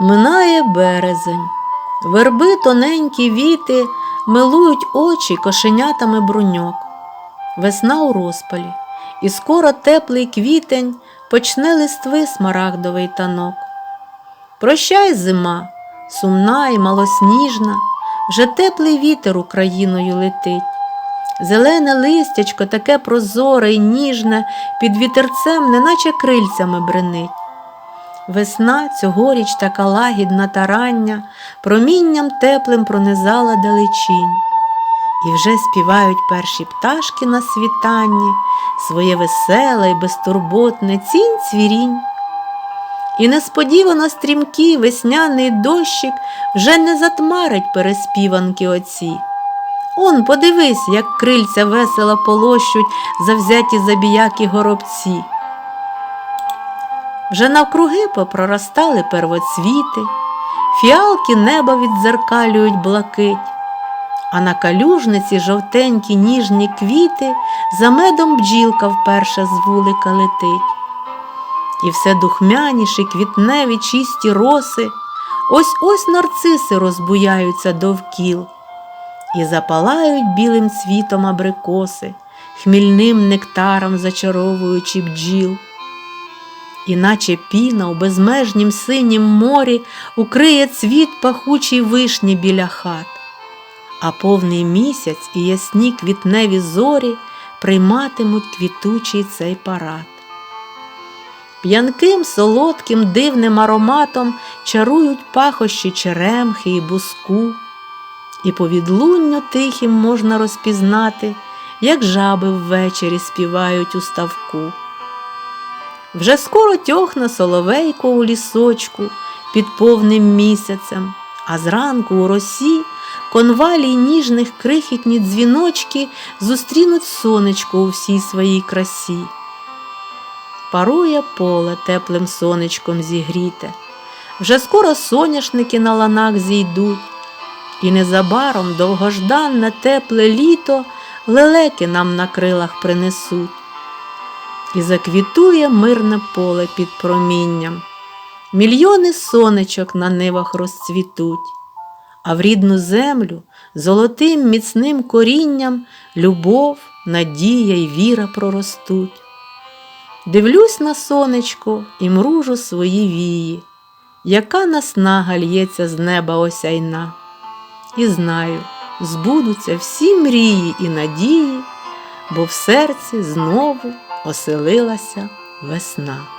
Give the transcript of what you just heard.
Минає березень. Верби тоненькі віти милують очі кошенятами бруньок. Весна у розпалі, і скоро теплий квітень почне листви смарагдовий танок. Прощай, зима, сумна і малосніжна, вже теплий вітер Україною летить. Зелене листячко таке прозоре й ніжне, під вітерцем, неначе крильцями бренить. Весна цьогоріч така лагідна та рання, промінням теплим пронизала далечінь. І вже співають перші пташки на світанні, своє веселе й безтурботне цінь цвірінь. І несподівано стрімкий весняний дощик вже не затмарить переспіванки оці. Он, подивись, як крильця весело полощуть завзяті забіякі горобці. Вже навкруги попроростали первоцвіти, фіалки неба віддзеркалюють блакить, а на калюжниці жовтенькі ніжні квіти за медом бджілка вперше з вулика летить. І все духмяніші квітневі чисті роси, ось ось нарциси розбуяються довкіл, і запалають білим цвітом абрикоси, хмільним нектаром зачаровуючи бджіл. Іначе піна у безмежнім синім морі укриє цвіт пахучий вишні біля хат, а повний місяць і ясні квітневі зорі прийматимуть квітучий цей парад. П'янким, солодким, дивним ароматом чарують пахощі черемхи і буску, і по відлунню тихим можна розпізнати, як жаби ввечері співають у ставку. Вже скоро тьохне соловейко у лісочку під повним місяцем, а зранку у росі конвалі й ніжних крихітні дзвіночки зустрінуть сонечко у всій своїй красі. Парує поле теплим сонечком зігріте, вже скоро соняшники на ланах зійдуть, і незабаром довгожданне тепле літо лелеки нам на крилах принесуть і заквітує мирне поле під промінням. Мільйони сонечок на нивах розцвітуть, а в рідну землю золотим міцним корінням любов, надія й віра проростуть. Дивлюсь на сонечко і мружу свої вії, яка наснага лється з неба осяйна. І знаю, збудуться всі мрії і надії, бо в серці знову оселилася весна.